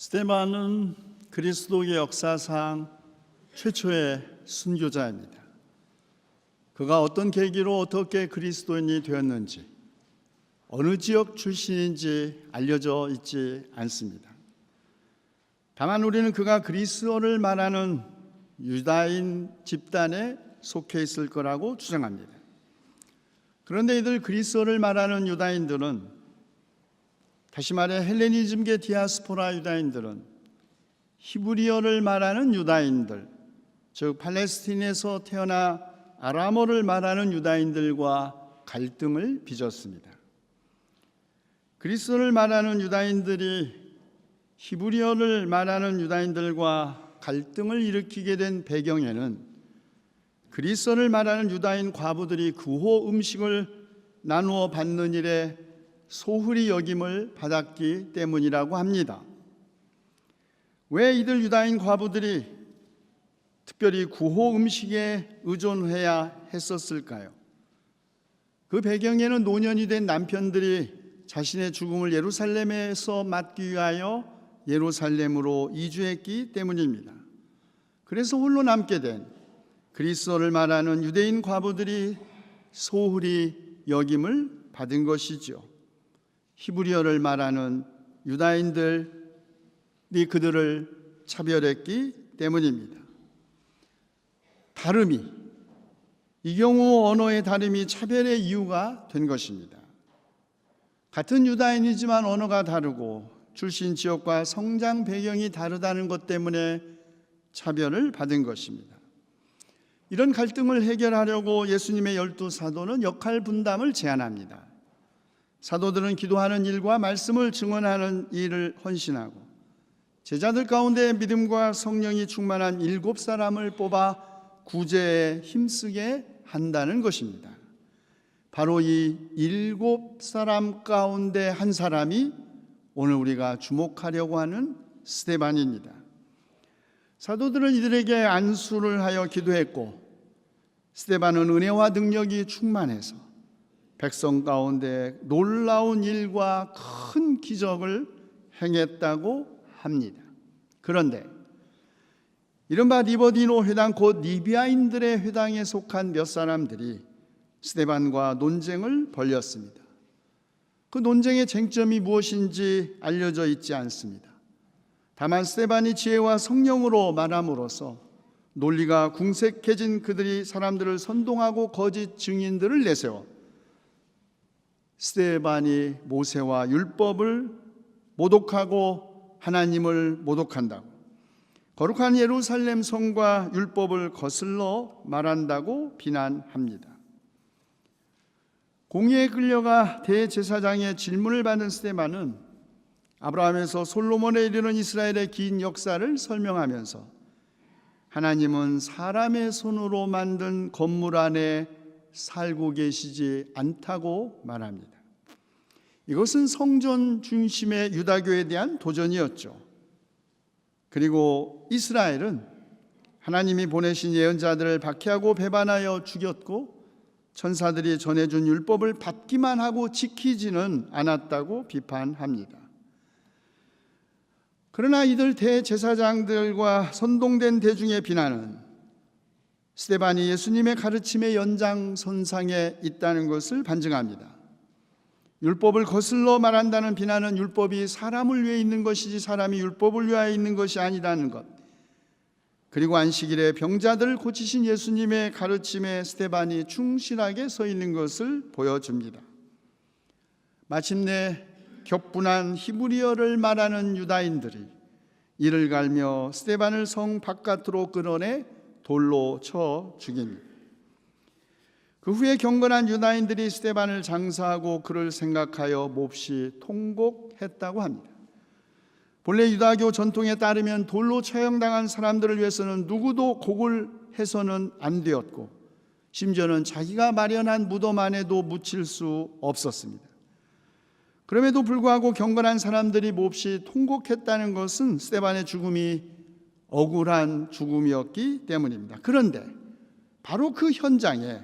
스테반은 그리스도의 역사상 최초의 순교자입니다. 그가 어떤 계기로 어떻게 그리스도인이 되었는지 어느 지역 출신인지 알려져 있지 않습니다. 다만 우리는 그가 그리스도를 말하는 유다인 집단에 속해 있을 거라고 추정합니다. 그런데 이들 그리스도를 말하는 유다인들은 다시 말해 헬레니즘계 디아스포라 유다인들은 히브리어를 말하는 유다인들, 즉 팔레스틴에서 태어나 아람어를 말하는 유다인들과 갈등을 빚었습니다. 그리스도를 말하는 유다인들이 히브리어를 말하는 유다인들과 갈등을 일으키게 된 배경에는 그리스도를 말하는 유다인 과부들이 구호 음식을 나누어 받는 일에 소홀히 여김을 받았기 때문이라고 합니다. 왜 이들 유다인 과부들이 특별히 구호 음식에 의존해야 했었을까요? 그 배경에는 노년이 된 남편들이 자신의 죽음을 예루살렘에서 맞기 위하여 예루살렘으로 이주했기 때문입니다. 그래서 홀로 남게 된 그리스도를 말하는 유대인 과부들이 소홀히 여김을 받은 것이죠. 히브리어를 말하는 유다인들이 그들을 차별했기 때문입니다. 다름이 이 경우 언어의 다름이 차별의 이유가 된 것입니다. 같은 유다인이지만 언어가 다르고 출신 지역과 성장 배경이 다르다는 것 때문에 차별을 받은 것입니다. 이런 갈등을 해결하려고 예수님의 열두 사도는 역할 분담을 제안합니다. 사도들은 기도하는 일과 말씀을 증언하는 일을 헌신하고 제자들 가운데 믿음과 성령이 충만한 일곱 사람을 뽑아 구제에 힘쓰게 한다는 것입니다. 바로 이 일곱 사람 가운데 한 사람이 오늘 우리가 주목하려고 하는 스테반입니다. 사도들은 이들에게 안수를 하여 기도했고 스테반은 은혜와 능력이 충만해서 백성 가운데 놀라운 일과 큰 기적을 행했다고 합니다. 그런데 이른바 리버디노 회당 곧 리비아인들의 회당에 속한 몇 사람들이 스테반과 논쟁을 벌였습니다. 그 논쟁의 쟁점이 무엇인지 알려져 있지 않습니다. 다만 스테반이 지혜와 성령으로 말함으로써 논리가 궁색해진 그들이 사람들을 선동하고 거짓 증인들을 내세워 스테반이 모세와 율법을 모독하고 하나님을 모독한다고 거룩한 예루살렘 성과 율법을 거슬러 말한다고 비난합니다. 공의에 끌려가 대제사장의 질문을 받은 스테반은 아브라함에서 솔로몬에 이르는 이스라엘의 긴 역사를 설명하면서 하나님은 사람의 손으로 만든 건물 안에 살고 계시지 않다고 말합니다. 이것은 성전 중심의 유다교에 대한 도전이었죠. 그리고 이스라엘은 하나님이 보내신 예언자들을 박해하고 배반하여 죽였고 천사들이 전해준 율법을 받기만 하고 지키지는 않았다고 비판합니다. 그러나 이들 대제사장들과 선동된 대중의 비난은 스테반이 예수님의 가르침의 연장선상에 있다는 것을 반증합니다. 율법을 거슬러 말한다는 비난은 율법이 사람을 위해 있는 것이지 사람이 율법을 위하여 있는 것이 아니라는 것. 그리고 안식일에 병자들을 고치신 예수님의 가르침에 스테반이 충실하게 서 있는 것을 보여줍니다. 마침내 격분한 히브리어를 말하는 유다인들이 이를 갈며 스테반을 성 바깥으로 끌어내 돌로 쳐 죽입니다. 그 후에 경건한 유다인들이 스테반을 장사하고 그를 생각하여 몹시 통곡했다고 합니다. 본래 유다교 전통에 따르면 돌로 처형당한 사람들을 위해서는 누구도 곡을 해서는 안 되었고 심지어는 자기가 마련한 무덤 안에도 묻힐 수 없었습니다. 그럼에도 불구하고 경건한 사람들이 몹시 통곡했다는 것은 스테반의 죽음이 억울한 죽음이었기 때문입니다. 그런데 바로 그 현장에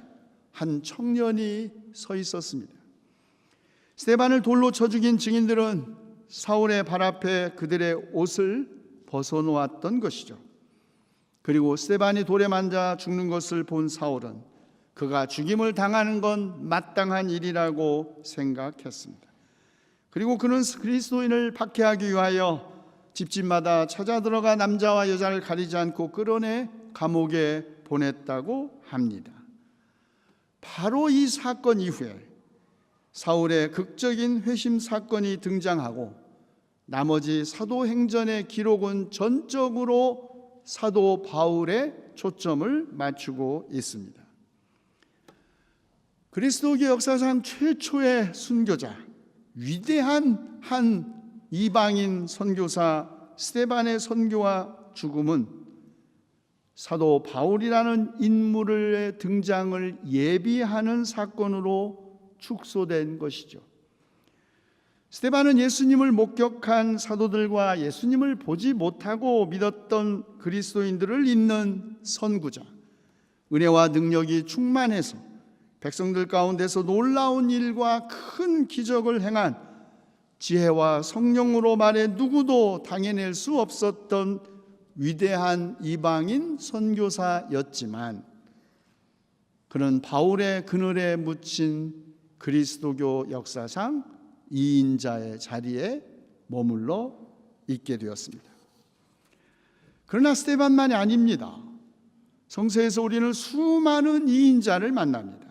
한 청년이 서 있었습니다. 스테반을 돌로 쳐 죽인 증인들은 사울의 발 앞에 그들의 옷을 벗어놓았던 것이죠. 그리고 스테반이 돌에 만자 죽는 것을 본 사울은 그가 죽임을 당하는 건 마땅한 일이라고 생각했습니다. 그리고 그는 그리스도인을 박해하기 위하여 집집마다 찾아 들어가 남자와 여자를 가리지 않고 끌어내 감옥에 보냈다고 합니다. 바로 이 사건 이후에 사울의 극적인 회심 사건이 등장하고 나머지 사도행전의 기록은 전적으로 사도 바울의 초점을 맞추고 있습니다. 그리스도교 역사상 최초의 순교자, 위대한 한 이방인 선교사 스테반의 선교와 죽음은 사도 바울이라는 인물의 등장을 예비하는 사건으로 축소된 것이죠. 스테반은 예수님을 목격한 사도들과 예수님을 보지 못하고 믿었던 그리스도인들을 잇는 선구자, 은혜와 능력이 충만해서 백성들 가운데서 놀라운 일과 큰 기적을 행한 지혜와 성령으로 말해 누구도 당해낼 수 없었던 위대한 이방인 선교사였지만 그는 바울의 그늘에 묻힌 그리스도교 역사상 이인자의 자리에 머물러 있게 되었습니다. 그러나 스테반만이 아닙니다. 성서에서 우리는 수많은 이인자를 만납니다.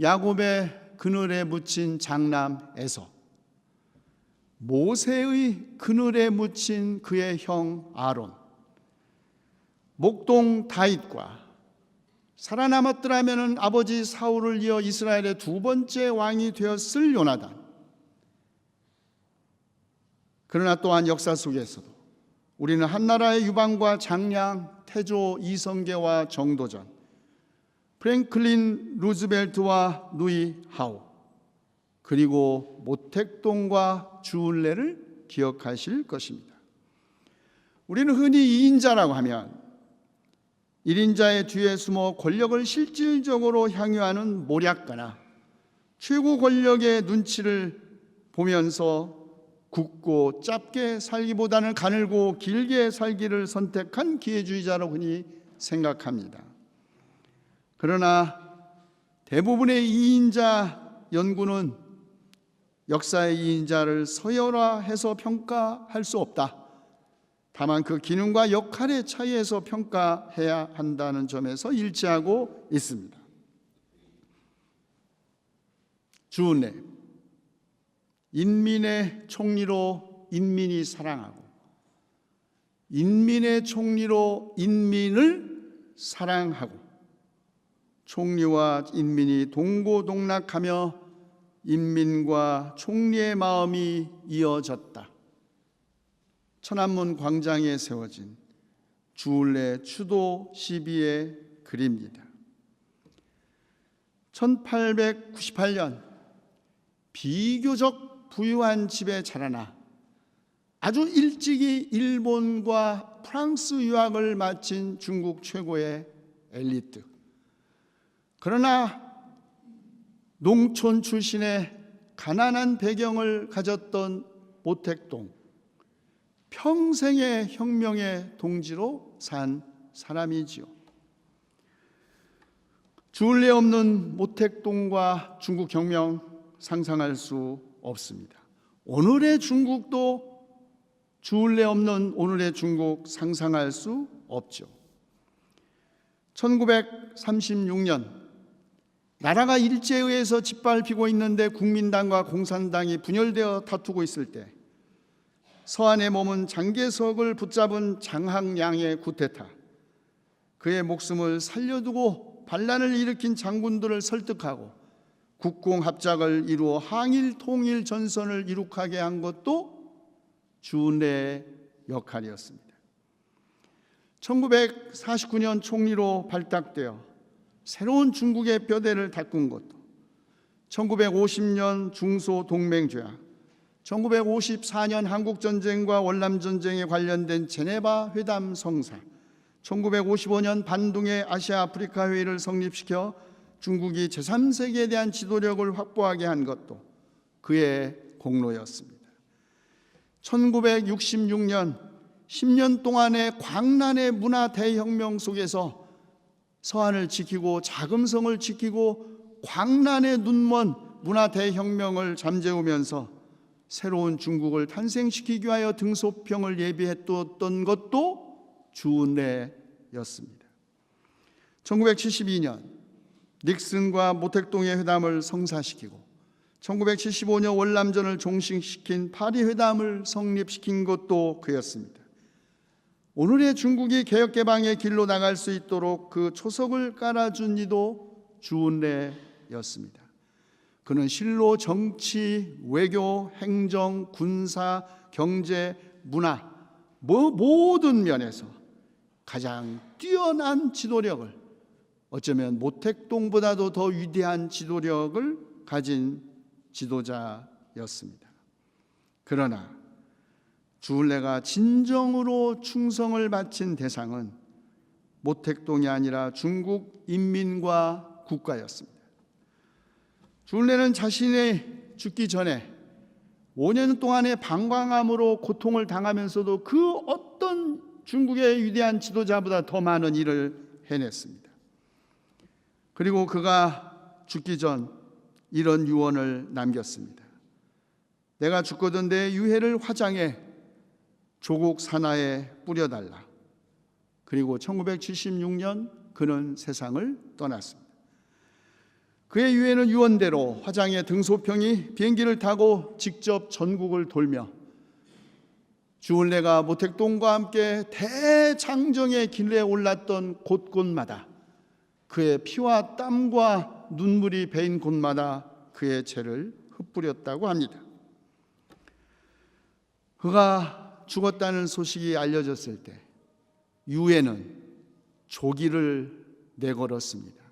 야곱의 그늘에 묻힌 장남에서 모세의 그늘에 묻힌 그의 형 아론, 목동 다윗과 살아남았더라면 아버지 사울을 이어 이스라엘의 두 번째 왕이 되었을 요나단. 그러나 또한 역사 속에서도 우리는 한나라의 유방과 장량, 태조, 이성계와 정도전, 프랭클린 루즈벨트와 누이 하우, 그리고 모택동과 주울레를 기억하실 것입니다. 우리는 흔히 이인자라고 하면 1인자의 뒤에 숨어 권력을 실질적으로 향유하는 모략가나 최고 권력의 눈치를 보면서 굳고 짧게 살기보다는 가늘고 길게 살기를 선택한 기회주의자로 흔히 생각합니다. 그러나 대부분의 이인자 연구는 역사의 이인자를 서열화해서 평가할 수 없다. 다만 그 기능과 역할의 차이에서 평가해야 한다는 점에서 일치하고 있습니다. 주은혜 인민의 총리로 인민이 사랑하고 인민의 총리로 인민을 사랑하고 총리와 인민이 동고동락하며 인민과 총리의 마음이 이어졌다. 천안문 광장에 세워진 주울레 추도 시비의 글입니다. 1898년 비교적 부유한 집에 자라나 아주 일찍이 일본과 프랑스 유학을 마친 중국 최고의 엘리트. 그러나 농촌 출신의 가난한 배경을 가졌던 모택동 평생의 혁명의 동지로 산 사람이지요. 주울레 없는 모택동과 중국 혁명 상상할 수 없습니다. 오늘의 중국도 주울레 없는 오늘의 중국 상상할 수 없죠. 1936년 나라가 일제에 의해서 짓밟히고 있는데 국민당과 공산당이 분열되어 다투고 있을 때 서한에 머문 장개석을 붙잡은 장항량의 구테타 그의 목숨을 살려두고 반란을 일으킨 장군들을 설득하고 국공 합작을 이루어 항일 통일 전선을 이룩하게 한 것도 주운의 역할이었습니다. 1949년 총리로 발탁되어 새로운 중국의 뼈대를 닦은 것도 1950년 중소 동맹조약, 1954년 한국 전쟁과 월남 전쟁에 관련된 제네바 회담 성사, 1955년 반둥의 아시아 아프리카 회의를 성립시켜 중국이 제3세계에 대한 지도력을 확보하게 한 것도 그의 공로였습니다. 1966년 10년 동안의 광란의 문화 대혁명 속에서 서한을 지키고 자금성을 지키고 광란의 눈먼 문화 대혁명을 잠재우면서 새로운 중국을 탄생시키기 위하여 등소평을 예비했던 것도 주은례였습니다. 1972년 닉슨과 모택동의 회담을 성사시키고 1975년 월남전을 종식시킨 파리 회담을 성립시킨 것도 그였습니다. 오늘의 중국이 개혁 개방의 길로 나갈 수 있도록 그 초석을 깔아준 이도 주은례였습니다. 그는 실로 정치, 외교, 행정, 군사, 경제, 문화 뭐 모든 면에서 가장 뛰어난 지도력을 어쩌면 모택동보다도 더 위대한 지도력을 가진 지도자였습니다. 그러나 주울레가 진정으로 충성을 바친 대상은 모택동이 아니라 중국 인민과 국가였습니다. 주울레는 자신의 죽기 전에 5년 동안의 방광암으로 고통을 당하면서도 그 어떤 중국의 위대한 지도자보다 더 많은 일을 해냈습니다. 그리고 그가 죽기 전 이런 유언을 남겼습니다. 내가 죽거든 내 유해를 화장해 조국 산하에 뿌려달라. 그리고 1976년 그는 세상을 떠났습니다. 그의 유해는 유언대로 화장의 등소평이 비행기를 타고 직접 전국을 돌며 주울레가 모택동과 함께 대장정의 길에 올랐던 곳곳마다 그의 피와 땀과 눈물이 배인 곳마다 그의 죄를 흩뿌렸다고 합니다. 그가 죽었다는 소식이 알려졌을 때 유해는 조기를 내걸었습니다.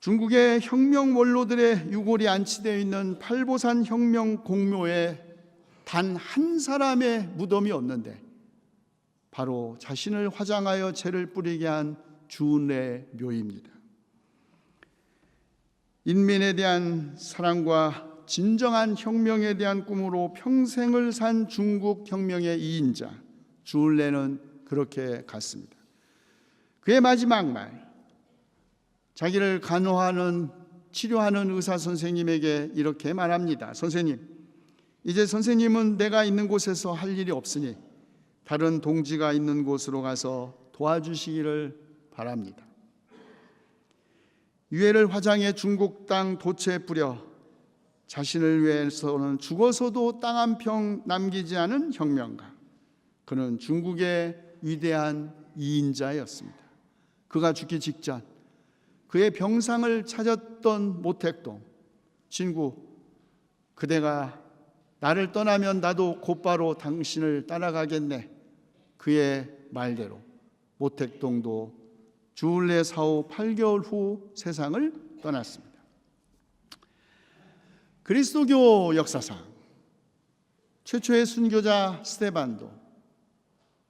중국의 혁명 원로들의 유골이 안치되어 있는 팔보산 혁명 공묘에 단 한 사람의 무덤이 없는데 바로 자신을 화장하여 죄를 뿌리게 한 주운의 묘입니다. 인민에 대한 사랑과 진정한 혁명에 대한 꿈으로 평생을 산 중국 혁명의 이인자 주울레는 그렇게 갔습니다. 그의 마지막 말 자기를 간호하는 치료하는 의사 선생님에게 이렇게 말합니다. 선생님, 이제 선생님은 내가 있는 곳에서 할 일이 없으니 다른 동지가 있는 곳으로 가서 도와주시기를 바랍니다. 유해를 화장해 중국 땅 도처에 뿌려 자신을 위해서는 죽어서도 땅 한 평 남기지 않은 혁명가. 그는 중국의 위대한 이인자였습니다. 그가 죽기 직전 그의 병상을 찾았던 모택동 친구 그대가 나를 떠나면 나도 곧바로 당신을 따라가겠네. 그의 말대로 모택동도 주울레 사후 8개월 후 세상을 떠났습니다. 그리스도교 역사상 최초의 순교자 스테반도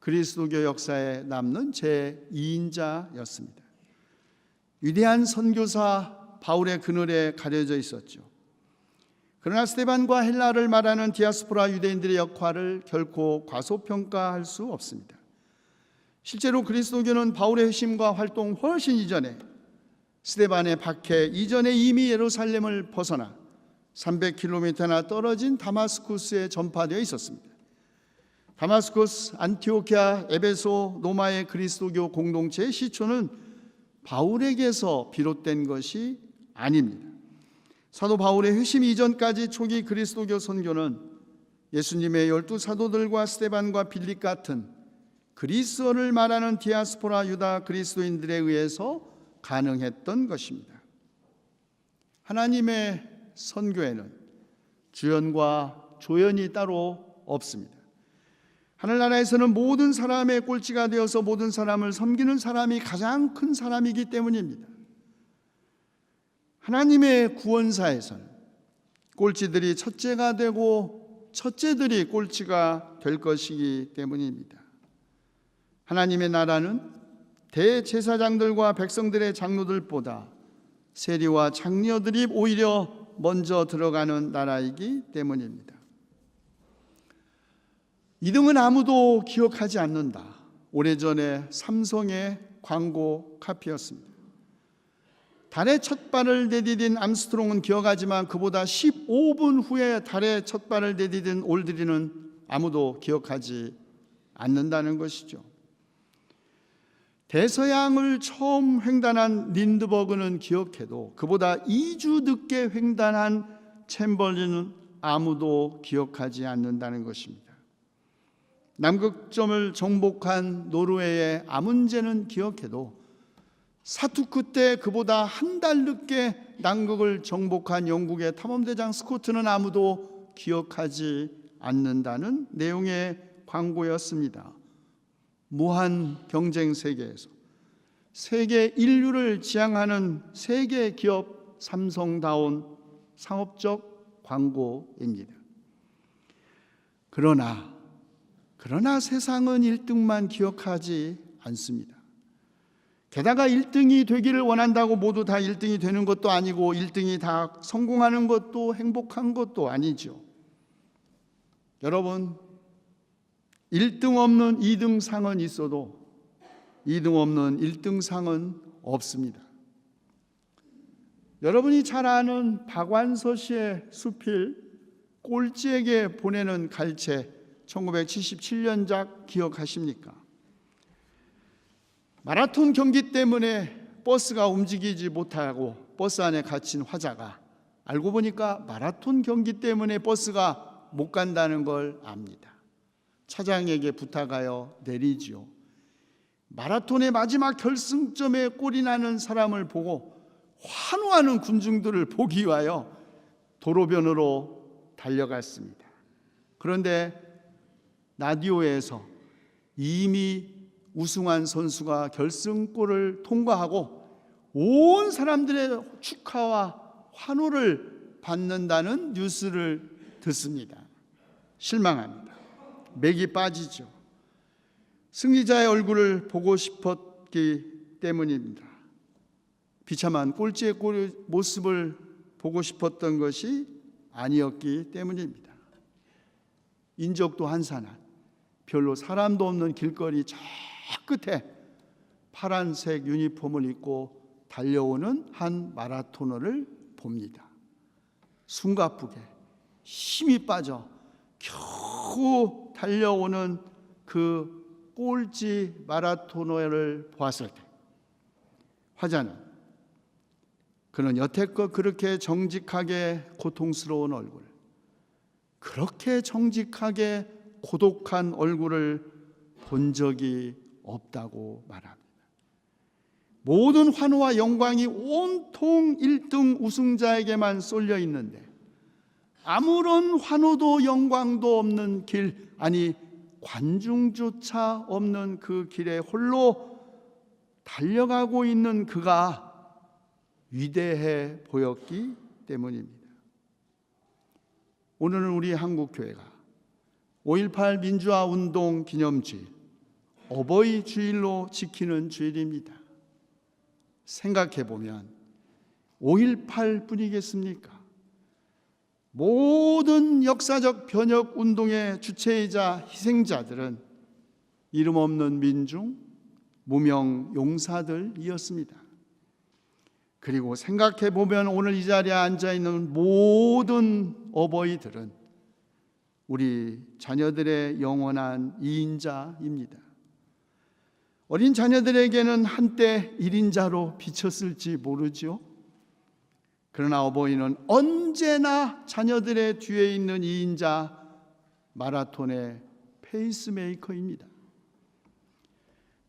그리스도교 역사에 남는 제2인자였습니다. 위대한 선교사 바울의 그늘에 가려져 있었죠. 그러나 스테반과 헬라를 말하는 디아스포라 유대인들의 역할을 결코 과소평가할 수 없습니다. 실제로 그리스도교는 바울의 회심과 활동 훨씬 이전에 스테반의 박해 이전에 이미 예루살렘을 벗어나 300km나 떨어진 다마스쿠스에 전파되어 있었습니다. 다마스쿠스, 안티오키아, 에베소, 노마의 그리스도교 공동체의 시초는 바울에게서 비롯된 것이 아닙니다. 사도 바울의 회심 이전까지 초기 그리스도교 선교는 예수님의 열두 사도들과 스테반과 빌립 같은 그리스어를 말하는 디아스포라 유다 그리스도인들에 의해서 가능했던 것입니다. 하나님의 선교에는 주연과 조연이 따로 없습니다. 하늘나라에서는 모든 사람의 꼴찌가 되어서 모든 사람을 섬기는 사람이 가장 큰 사람이기 때문입니다. 하나님의 구원사에서는 꼴찌들이 첫째가 되고 첫째들이 꼴찌가 될 것이기 때문입니다. 하나님의 나라는 대제사장들과 백성들의 장로들보다 세리와 장녀들이 오히려 먼저 들어가는 나라이기 때문입니다. 이등은 아무도 기억하지 않는다. 오래전에 삼성의 광고 카피였습니다. 달에 첫 발을 내디딘 암스트롱은 기억하지만 그보다 15분 후에 달에 첫 발을 내디딘 올드리는 아무도 기억하지 않는다는 것이죠. 대서양을 처음 횡단한 린드버그는 기억해도 그보다 2주 늦게 횡단한 챔벌린은 아무도 기억하지 않는다는 것입니다. 남극점을 정복한 노르웨이의 아문제는 기억해도 사투크 때 그보다 한 달 늦게 남극을 정복한 영국의 탐험대장 스코트는 아무도 기억하지 않는다는 내용의 광고였습니다. 무한 경쟁 세계에서 세계 인류를 지향하는 세계 기업 삼성다운 상업적 광고입니다. 그러나 그러나 세상은 1등만 기억하지 않습니다. 게다가 1등이 되기를 원한다고 모두 다 1등이 되는 것도 아니고 1등이 다 성공하는 것도 행복한 것도 아니죠. 여러분 1등 없는 2등 상은 있어도 2등 없는 1등 상은 없습니다. 여러분이 잘 아는 박완서 씨의 수필 꼴찌에게 보내는 갈채 1977년작 기억하십니까? 마라톤 경기 때문에 버스가 움직이지 못하고 버스 안에 갇힌 화자가 알고 보니까 마라톤 경기 때문에 버스가 못 간다는 걸 압니다. 차장에게 부탁하여 내리지요. 마라톤의 마지막 결승점에 꼴이 나는 사람을 보고 환호하는 군중들을 보기 위하여 도로변으로 달려갔습니다. 그런데 라디오에서 이미 우승한 선수가 결승골을 통과하고 온 사람들의 축하와 환호를 받는다는 뉴스를 듣습니다. 실망합니다. 맥이 빠지죠. 승리자의 얼굴을 보고 싶었기 때문입니다. 비참한 꼴찌의 모습을 보고 싶었던 것이 아니었기 때문입니다. 인적도 한산한 별로 사람도 없는 길거리 저 끝에 파란색 유니폼을 입고 달려오는 한 마라토너를 봅니다. 숨가쁘게 힘이 빠져 겨우 달려오는 그 꼴찌 마라토너를 보았을 때 화자는 그는 여태껏 그렇게 정직하게 고통스러운 얼굴, 그렇게 정직하게 고독한 얼굴을 본 적이 없다고 말합니다. 모든 환호와 영광이 온통 1등 우승자에게만 쏠려 있는데 아무런 환호도 영광도 없는 길, 아니 관중조차 없는 그 길에 홀로 달려가고 있는 그가 위대해 보였기 때문입니다. 오늘은 우리 한국교회가 5.18 민주화 운동 기념주일, 어버이 주일로 지키는 주일입니다. 생각해 보면 5.18 뿐이겠습니까? 모든 역사적 변혁 운동의 주체이자 희생자들은 이름 없는 민중, 무명 용사들이었습니다. 그리고 생각해 보면 오늘 이 자리에 앉아 있는 모든 어버이들은 우리 자녀들의 영원한 이인자입니다. 어린 자녀들에게는 한때 일인자로 비쳤을지 모르죠. 그러나 어버이는 언제나 자녀들의 뒤에 있는 이인자 마라톤의 페이스메이커입니다.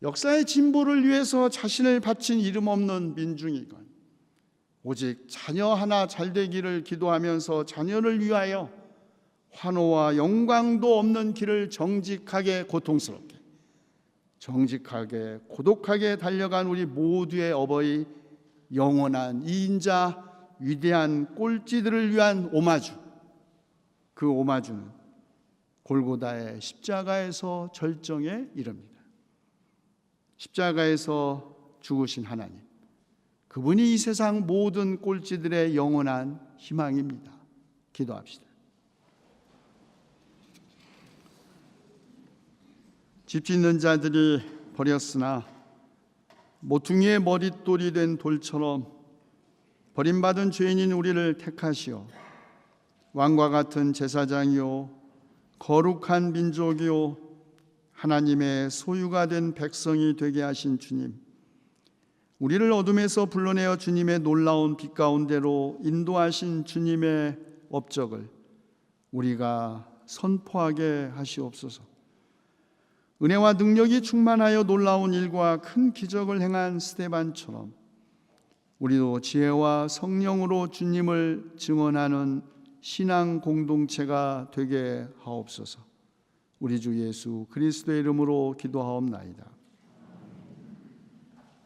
역사의 진보를 위해서 자신을 바친 이름 없는 민중이건 오직 자녀 하나 잘 되기를 기도하면서 자녀를 위하여 환호와 영광도 없는 길을 정직하게 고통스럽게 정직하게 고독하게 달려간 우리 모두의 어버이 영원한 이인자 위대한 꼴찌들을 위한 오마주 그 오마주는 골고다의 십자가에서 절정에 이릅니다. 십자가에서 죽으신 하나님 그분이 이 세상 모든 꼴찌들의 영원한 희망입니다. 기도합시다. 집 짓는 자들이 버렸으나 모퉁이의 머릿돌이 된 돌처럼 버림받은 죄인인 우리를 택하시어 왕과 같은 제사장이요 거룩한 민족이요 하나님의 소유가 된 백성이 되게 하신 주님 우리를 어둠에서 불러내어 주님의 놀라운 빛 가운데로 인도하신 주님의 업적을 우리가 선포하게 하시옵소서. 은혜와 능력이 충만하여 놀라운 일과 큰 기적을 행한 스테반처럼 우리도 지혜와 성령으로 주님을 증언하는 신앙 공동체가 되게 하옵소서. 우리 주 예수 그리스도의 이름으로 기도하옵나이다.